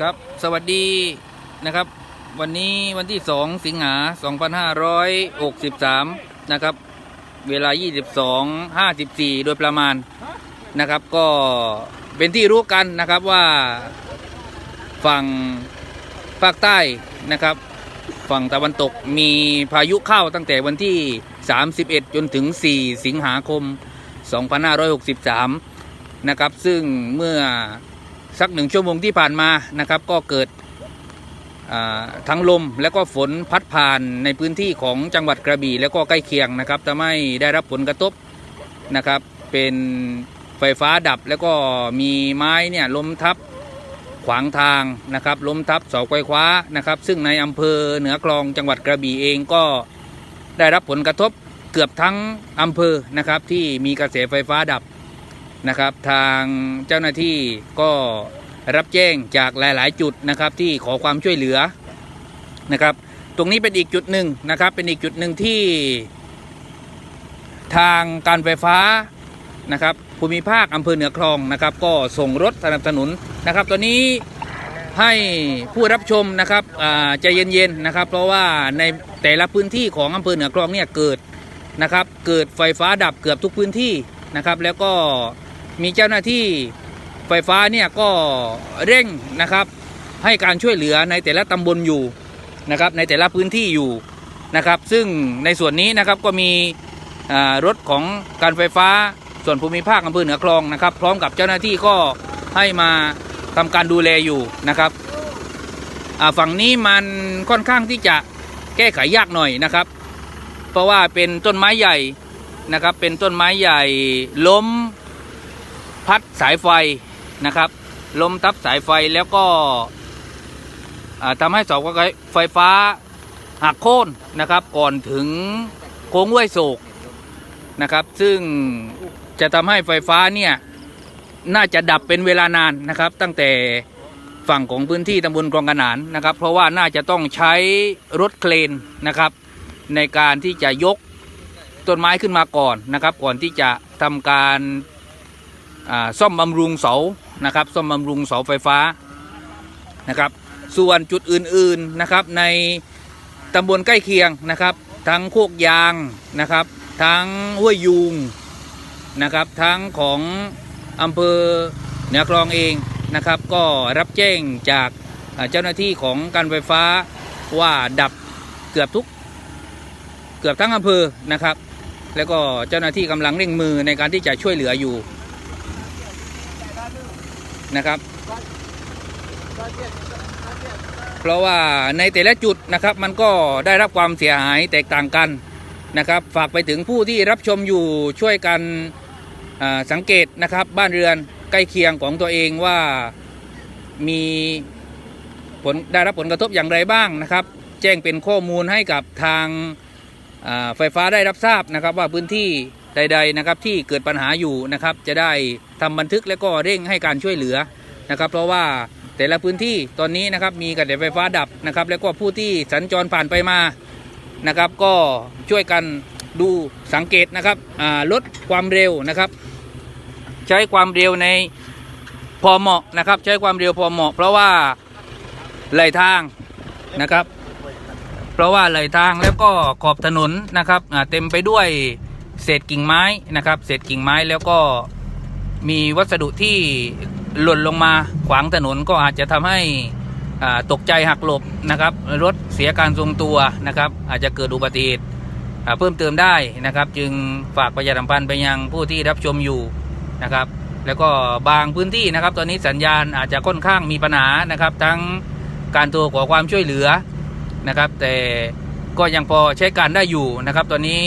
ครับ สวัสดีนะครับ วันนี้วันที่ 2 สิงหา 2563 นะครับ เวลา 22 54 โดยประมาณนะครับ ก็เป็นที่รู้กันนะครับว่าฝั่งภาคใต้นะครับ ฝั่งตะวันตกมีพายุเข้าตั้งแต่วันที่ 31 จนถึง 4 สิงหาคม 2563 นะครับ ซึ่งเมื่อ สักหนึ่งชั่วโมงที่ผ่านมานะครับก็เกิดทั้งลมและก็ฝนพัดผ่านในพื้นที่ของจังหวัดกระบี่แล้วก็ใกล้เคียงนะครับทำให้ได้รับผลกระทบนะครับเป็นไฟฟ้าดับแล้วก็มีไม้เนี่ยล้มทับขวางทางนะครับล้มทับเสาไฟฟ้านะครับ ซึ่งในอำเภอเหนือคลองจังหวัดกระบี่เองก็ได้รับผลกระทบเกือบทั้งอำเภอนะครับที่มีกระแสไฟฟ้าดับ นะครับ ทางเจ้าหน้าที่ก็รับแจ้งจากหลาย ๆ จุดนะครับที่ขอความช่วยเหลือนะครับ ตรงนี้เป็นอีกจุดหนึ่งนะครับ เป็นอีกจุดหนึ่งที่ทางการไฟฟ้านะครับภูมิภาคอำเภอเหนือคลองนะครับ ก็ส่งรถสนับสนุนนะครับตัวนี้ให้ผู้รับชมนะครับใจเย็นๆนะครับ เพราะว่าในแต่ละพื้นที่ของอำเภอเหนือคลองเนี่ยเกิดนะครับ เกิดไฟฟ้าดับเกือบทุกพื้นที่นะครับ แล้วก็ มีเจ้าหน้าที่ไฟฟ้าเนี่ยก็เร่งนะครับ ให้การช่วยเหลือในแต่ละตำบลอยู่นะครับ ในแต่ละพื้นที่อยู่นะครับ ซึ่งในส่วนนี้นะครับก็มีรถของการไฟฟ้าส่วนภูมิภาคอำเภอเหนือคลองนะครับ พร้อมกับเจ้าหน้าที่ก็ให้มาทำการดูแลอยู่นะครับฝั่งนี้มันค่อนข้างที่จะแก้ไขยากหน่อยนะครับ เพราะว่าเป็นต้นไม้ใหญ่นะครับ เป็นต้นไม้ใหญ่ล้ม พัดสายไฟนะครับ ลมทับสายไฟแล้วก็ทำให้เสาไฟฟ้าหักโค่นนะครับ ก่อนถึงโค้งห้วยโศกนะครับ ซึ่งจะทำให้ไฟฟ้าเนี่ยน่าจะดับเป็นเวลานานนะครับ ตั้งแต่ฝั่งของพื้นที่ตำบลกรองกระหนานนะครับ เพราะว่าน่าจะต้องใช้รถเครนนะครับ ในการที่จะยกต้นไม้ขึ้นมาก่อนนะครับ ก่อนที่จะทำการ ซ่อมบำรุงเสานะครับซ่อมบำรุงเสาไฟฟ้านะครับส่วนจุดอื่นๆนะครับในตำบลใกล้เคียงนะครับ ทั้งโคกยางนะครับ ทั้งห้วยยูงนะครับ ทั้งของอำเภอเหนือคลองเองนะครับ ก็รับแจ้งจากเจ้าหน้าที่ของการไฟฟ้าว่าดับเกือบทุกเกือบทั้งอำเภอนะครับ แล้วก็เจ้าหน้าที่กำลังเร่งมือในการที่จะช่วยเหลืออยู่ นะครับ เพราะว่าในแต่ละจุดนะครับมันก็ได้รับความเสียหายแตกต่างกันนะครับ ฝากไปถึงผู้ที่รับชมอยู่ช่วยกันสังเกตนะครับ บ้านเรือนใกล้เคียงของตัวเองว่ามีผลได้รับผลกระทบอย่างไรบ้างนะครับ แจ้งเป็นข้อมูลให้กับทางาไฟฟ้าได้รับทราบนะครับว่าพื้นที่ ใด ๆนะครับที่เกิดปัญหาอยู่นะครับ จะได้ทำบันทึกและก็เร่งให้การช่วยเหลือนะครับ เพราะว่าแต่ละพื้นที่ตอนนี้นะครับมีกระแสไฟฟ้าดับนะครับ แล้วก็ผู้ที่สัญจรผ่านไปมานะครับ ก็ช่วยกันดูสังเกตนะครับลดความเร็วนะครับ ใช้ความเร็วในพอเหมาะนะครับ ใช้ความเร็วพอเหมาะ เพราะว่าไหลทางนะครับ เพราะว่าไหลทางแล้วก็ขอบถนนนะครับเต็มไปด้วย เศษกิ่งไม้นะครับ เศษกิ่งไม้แล้วก็มีวัสดุที่หล่นลงมาขวางถนนก็อาจจะทำให้อ่าตกใจหักหลบนะครับ รถเสียการทรงตัวนะครับ อาจจะเกิดอุบัติเหตุเพิ่มเติมได้นะครับ จึงฝากประชาสัมพันธ์ไปยังผู้ที่รับชมอยู่นะครับ แล้วก็บางพื้นที่นะครับ ตอนนี้สัญญาณอาจจะค่อนข้างมีปัญหานะครับ ทั้งการโทรขอความช่วยเหลือนะครับ แต่ก็ยังพอใช้การได้อยู่นะครับ ตอนนี้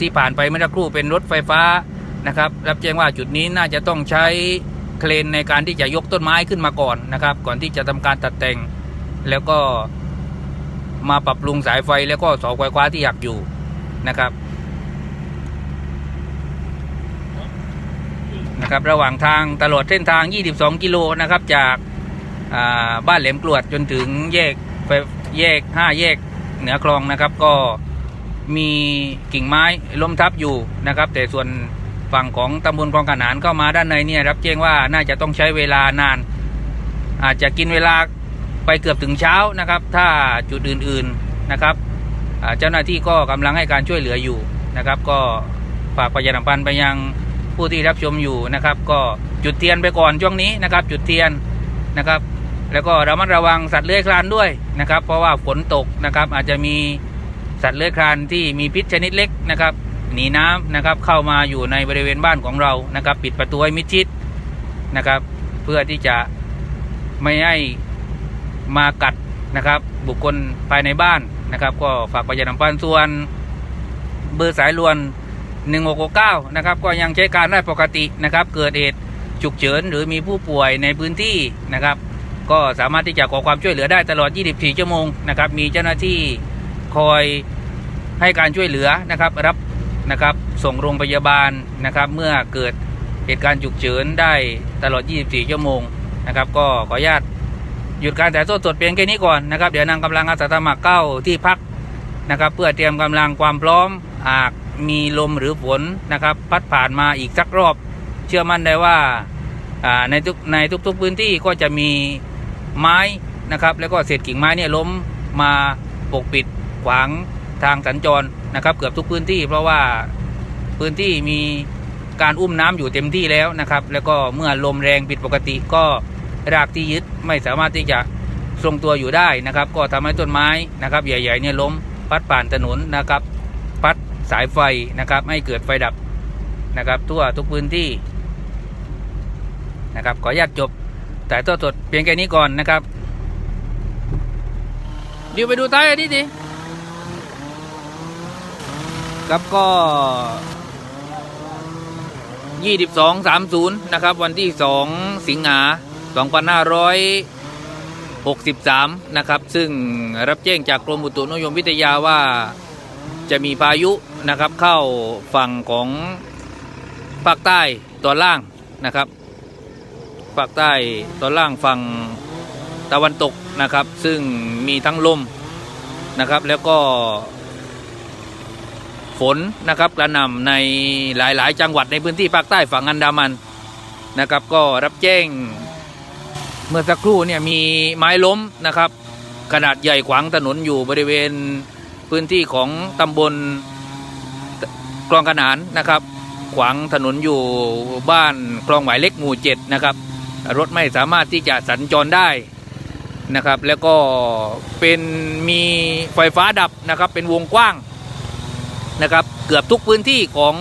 ที่ผ่านไปเมื่อสักครู่เป็นรถไฟฟ้านะครับ รับแจ้งว่าจุดนี้น่าจะต้องใช้เครนในการที่จะยกต้นไม้ขึ้นมาก่อนนะครับ ก่อนที่จะทำการตัดแต่ง แล้วก็มาปรับปรุงสายไฟแล้วก็เสาไฟฟ้าที่อยากอยู่นะครับนะครับ ระหว่างทางตลอดเส้นทาง 22 กิโลนะครับ จากาบ้านแหลมกรวดจนถึงแยกแยกห้าแยกเหนือคลองนะครับ ก็ มีกิ่งไม้ล้มทับอยู่นะครับ แต่ส่วนฝั่งของตำบลคลองขนานเข้ามาด้านในเนี่ยรับแจ้งว่าน่าจะต้องใช้เวลานาน อาจจะกินเวลาไปเกือบถึงเช้านะครับ ถ้าจุดอื่นๆนะครับเจ้าหน้าที่ก็กำลังให้การช่วยเหลืออยู่นะครับ ก็ฝากประชาสัมพันธ์ไปยังผู้ที่รับชมอยู่นะครับ ก็จุดเทียนไปก่อนช่วงนี้นะครับ จุดเทียนนะครับ แล้วก็ระมัดระวังสัตว์เลื้อยคลานด้วยนะครับ เพราะว่าฝนตกนะครับ อาจจะมี สัตว์เลื้อยคลานที่มีพิษชนิดเล็กนะครับ หนีน้ำนะครับเข้ามาอยู่ในบริเวณบ้านของเรานะครับ ปิดประตูให้มิดชิดนะครับ เพื่อที่จะไม่ให้มากัดนะครับ บุคคลภายในบ้านนะครับ ก็ฝากประชาสัมพันธ์ส่วนเบอร์สายลวน 1669 นะครับ ก็ยังใช้การได้ปกตินะครับ เกิดเหตุฉุกเฉินหรือมีผู้ป่วยในพื้นที่นะครับ ก็สามารถที่จะขอความช่วยเหลือได้ตลอด 24 ชั่วโมงนะครับ มีเจ้าหน้าที่ คอยให้การช่วยเหลือนะครับรับนะครับส่งโรงพยาบาลนะครับเมื่อเกิดเหตุการณ์ฉุกเฉินได้ตลอด 24 ชั่วโมงนะครับก็ขออนุญาตหยุดการถ่ายทอดสดเพียงแค่นี้ก่อนนะครับ เดี๋ยวนำกำลังอาสาสมัครเข้าที่พักนะครับ เพื่อเตรียมกำลังความพร้อมหากมีลมหรือฝนนะครับ พัดผ่านมาอีกสักรอบ เชื่อมั่นได้ว่าอ่าในทุกในทุกๆพื้นที่ก็จะมีไม้นะครับ แล้วก็เศษกิ่งไม้เนี่ยล้มมาปกปิด ขวางทางสัญจรนะครับ เกือบทุกพื้นที่ เพราะว่าพื้นที่มีการอุ้มน้ำอยู่เต็มที่แล้วนะครับ แล้วก็เมื่อลมแรงผิดปกติก็รากที่ยึดไม่สามารถที่จะทรงตัวอยู่ได้นะครับ ก็ทำให้ต้นไม้นะครับ ใหญ่ๆเนี่ยล้มพัดผ่านถนนนะครับ พัดสายไฟนะครับ ให้เกิดไฟดับนะครับ ทั่วทุกพื้นที่นะครับ ขออนุญาตจบ แต่ตัวสดเพียงแค่นี้ก่อนนะครับเดี๋ยวไปดูท้ายอันนี้ดิ ครับก็ยี่สิบสองสามศูนย์นะครับ วันที่สองสิงหาสองพันห้าร้อยหกสิบสามนะครับ ซึ่งรับแจ้งจากกรมอุตุนิยมวิทยาว่าจะมีพายุนะครับเข้าฝั่งของภาคใต้ตอนล่างนะครับภาคใต้ตอนล่างฝั่งตะวันตกนะครับ ซึ่งมีทั้งลมนะครับ แล้วก็ ฝนนะครับกระหน่ำในหลาย ๆ จังหวัดในพื้นที่ภาคใต้ฝั่งอันดามันนะครับ ก็รับแจ้ง เมื่อสักครู่เนี่ยมีไม้ล้มนะครับ ขนาดใหญ่ขวางถนนอยู่บริเวณพื้นที่ของตำบลคลองขนานนะครับ ขวางถนนอยู่บ้านคลองหมายเล็กหมู่เจ็ดนะครับ รถไม่สามารถที่จะสัญจรได้นะครับ แล้วก็เป็นมีไฟฟ้าดับนะครับ เป็นวงกว้าง นะครับ เกือบทุกพื้นที่ของ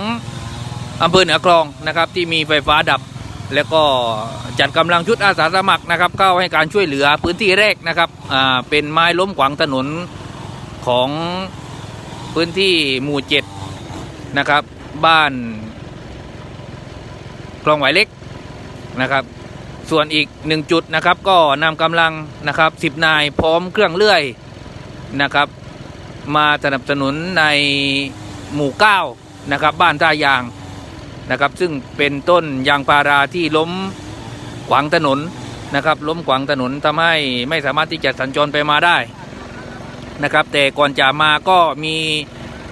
อำเภอเหนือคลองนะครับ ที่มีไฟฟ้าดับ แล้วก็จัดกำลังชุดอาสาสมัครนะครับ เข้าให้การช่วยเหลือพื้นที่แรกนะครับอ่าเป็นไม้ล้มขวางถนนของพื้นที่หมู่เจ็ดนะครับ บ้านคลองไหวเล็กนะครับ ส่วนอีกหนึ่งจุดนะครับ ก็นำกำลังนะครับสิบนายพร้อมเครื่องเลื่อยนะครับ มาสนับสนุนใน หมู่เก้านะครับ บ้านท่ายางนะครับ ซึ่งเป็นต้นยางพาราที่ล้มขวางถนนนะครับ ล้มขวางถนนทำให้ไม่สามารถที่จะสัญจรไปมาได้นะครับ แต่ก่อนจะมาก็มี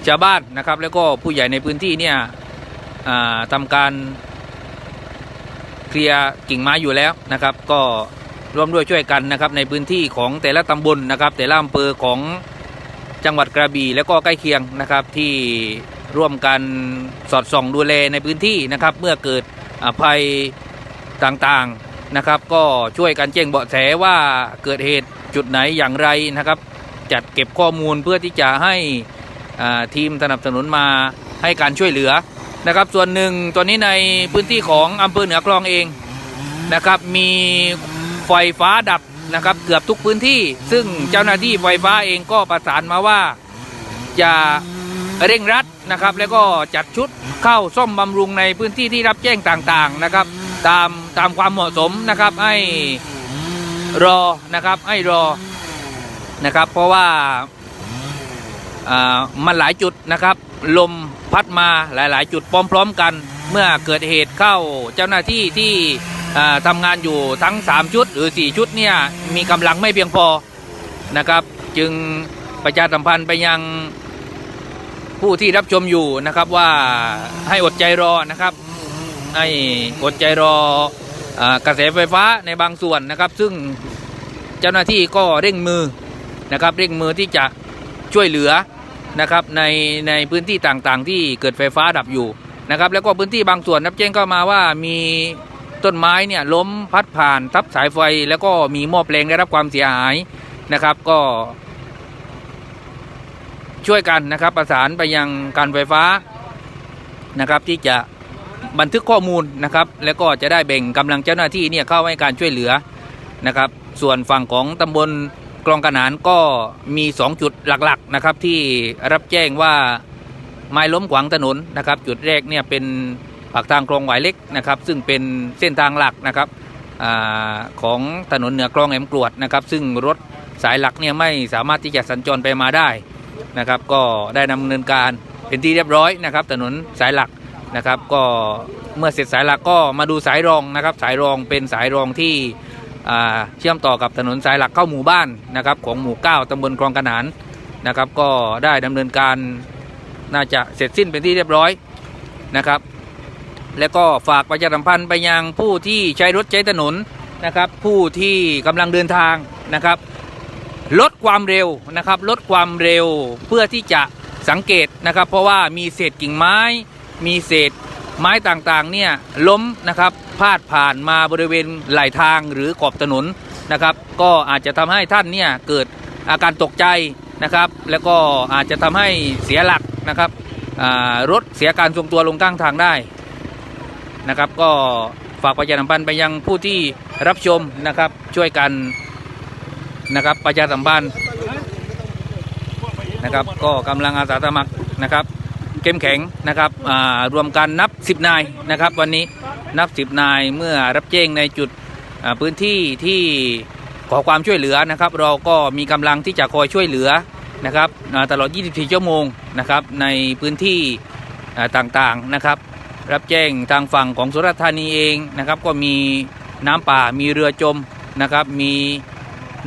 ชาวบ้านนะครับ แล้วก็ผู้ใหญ่ในพื้นที่เนี่ยอ่าทำการเคลียร์กิ่งไม้อยู่แล้วนะครับ ก็ร่วมด้วยช่วยกันนะครับในพื้นที่ของแต่ละตำบลนะครับ แต่ละอำเภอของ จังหวัดกระบี่และก็ใกล้เคียงนะครับที่ร่วมกันสอดส่องดูแลในพื้นที่นะครับ เมื่อเกิดภัยต่างๆนะครับ ก็ช่วยกันแจ้งเบาะแสว่าเกิดเหตุจุดไหนอย่างไรนะครับ จัดเก็บข้อมูลเพื่อที่จะให้ทีมสนับสนุนมาให้การช่วยเหลือนะครับ ส่วนหนึ่งตอนนี้ในพื้นที่ของอำเภอเหนือคลองเองนะครับ มีไฟฟ้าดับ นะครับเกือบทุกพื้นที่ ซึ่งเจ้าหน้าที่ไฟฟ้าเองก็ประสานมาว่าจะเร่งรัดนะครับ แล้วก็จัดชุดเข้าซ่อมบำรุงในพื้นที่ที่รับแจ้งต่างๆนะครับ ตามตามความเหมาะสมนะครับให้รอนะครับให้รอนะครับ เพราะว่ามันหลายจุดนะครับ ลมพัดมาหลาย ๆ จุดพร้อม ๆ กัน เมื่อเกิดเหตุเข้าเจ้าหน้าที่ที่ ทำงานอยู่ทั้ง 3 ชุดหรือ 4 ชุดเนี่ยมีกำลังไม่เพียงพอนะครับ จึงประชาสัมพันธ์ไปยังผู้ที่รับชมอยู่นะครับว่าให้อดใจรอนะครับ ให้อดใจรออกระแสไฟฟ้าในบางส่วนนะครับ ซึ่งเจ้าหน้าที่ก็เร่งมือนะครับเร่งมือที่จะช่วยเหลือนะครับในในพื้นที่ต่างๆ ที่เกิดไฟฟ้าดับอยู่นะครับ แล้วก็พื้นที่บางส่วนรับแจ้งก็มาว่ามี ต้นไม้เนี่ยล้มพัดผ่านทับสายไฟแล้วก็มีหม้อแปลงได้รับความเสียหายนะครับ ก็ ช่วยกันนะครับ ประสานไปยังการไฟฟ้านะครับ ที่จะบันทึกข้อมูลนะครับ แล้วก็จะได้แบ่งกำลังเจ้าหน้าที่เนี่ยเข้าให้การช่วยเหลือนะครับ ส่วนฝั่งของตำบลกลองกระหนานก็มี 2 จุดหลักๆนะครับ ที่รับแจ้งว่าไม้ล้มขวางถนนนะครับ จุดแรกเนี่ยเป็น ปากทางคลองหวายเล็กนะครับ ซึ่งเป็นเส้นทางหลักนะครับอของถนนเหนือคลองแหมกรวดนะครับ ซึ่งรถสายหลักเนี่ยไม่สามารถที่จะสัญจรไปมาได้นะครับ ก็ได้ดำเนินการเป็นที่เรียบร้อยนะครับ ถนนสายหลักนะครับ ก็เมื่อเสร็จสายหลักก็มาดูสายรองนะครับ สายรองเป็นสายรองที่เชื่อมต่อกับถนนสายหลักเข้าหมู่บ้านนะครับ ของหมู่ 9ตำบลคลองกระหนานนะครับ ก็ได้ดำเนินการน่าจะเสร็จสิ้นเป็นที่เรียบร้อยนะครับ แล้วก็ฝากประชาสัมพันธ์ไปยังผู้ที่ใช้รถใช้ถนนนะครับ ผู้ที่กำลังเดินทางนะครับ ลดความเร็วนะครับ ลดความเร็วเพื่อที่จะสังเกตนะครับ เพราะว่ามีเศษกิ่งไม้ มีเศษไม้ต่างๆเนี่ยล้มนะครับพาดผ่านมาบริเวณไหลทางหรือขอบถนนนะครับ ก็อาจจะทำให้ท่านเนี่ยเกิดอาการตกใจนะครับ แล้วก็อาจจะทำให้เสียหลักนะครับรถเสียการทรงตัวลงข้างทางได้ นะครับ ก็ฝากประชาสัมพันธ์ไปยังผู้ที่รับชมนะครับช่วยกันนะครับประชาสัมพันธ์นะครับ ก็กำลังอาสาสมัครนะครับเข้มแข็งนะครับรวมกันนับ 10 นายนะครับ วันนี้นับ 10 นายเมื่อรับแจ้งในจุดพื้นที่ที่ขอความช่วยเหลือนะครับ เราก็มีกำลังที่จะคอยช่วยเหลือนะครับตลอด 24 ชั่วโมงนะครับในพื้นที่ต่างๆนะครับ รับแจ้งทางฝั่งของสุราษฎร์ธานีเองนะครับ ก็มีน้ำป่ามีเรือจมนะครับ มี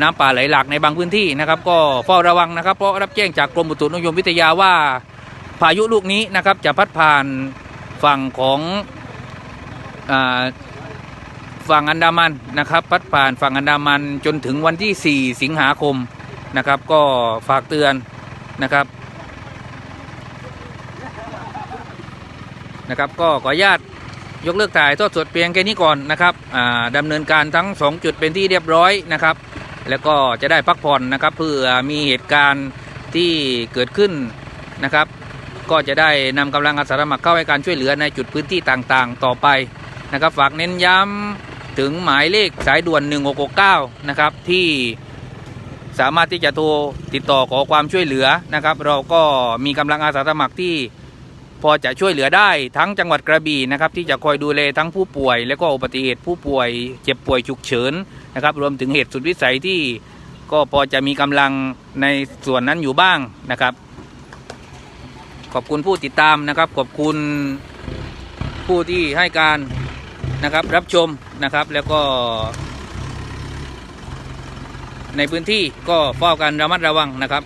น้ำป่าไหลหลากในบางพื้นที่นะครับ ก็เฝ้าระวังนะครับ เพราะรับแจ้งจากกรมอุตุนิยมวิทยาว่าพายุลูกนี้นะครับจะพัดผ่านฝั่งของฝั่งอันดามันนะครับ พัดผ่านฝั่งอันดามันจนถึงวันที่ 4 สิงหาคมนะครับ ก็ฝากเตือนนะครับ นะครับก็ขออนุญาตยกเลิกถ่ายทอดสดเพียงแค่นี้ก่อนนะครับอ่าดำเนินการทั้ง 2 จุดเป็นที่เรียบร้อยนะครับ แล้วก็จะได้พักผ่อนนะครับเพื่อมีเหตุการณ์ที่เกิดขึ้นนะครับ ก็จะได้นำกำลังอาสาสมัครเข้าให้การช่วยเหลือในจุดพื้นที่ต่างๆ ต่อไปนะครับ ฝากเน้นย้ำถึงหมายเลขสายด่วน 1669 นะครับที่สามารถที่จะโทรติดต่อขอความช่วยเหลือนะครับ เราก็มีกำลังอาสาสมัครที่ พอจะช่วยเหลือได้ทั้งจังหวัดกระบี่นะครับที่จะคอยดูแลทั้งผู้ป่วย และก็อุบัติเหตุผู้ป่วย เจ็บป่วยฉุกเฉินนะครับรวมถึงเหตุสุดวิสัยที่ก็พอจะมีกำลังในส่วนนั้นอยู่บ้างนะครับ ขอบคุณผู้ติดตามนะครับ ขอบคุณผู้ที่ให้การนะครับรับชมนะครับแล้วก็ ในพื้นที่ก็เฝ้ากันระมัดระวังนะครับ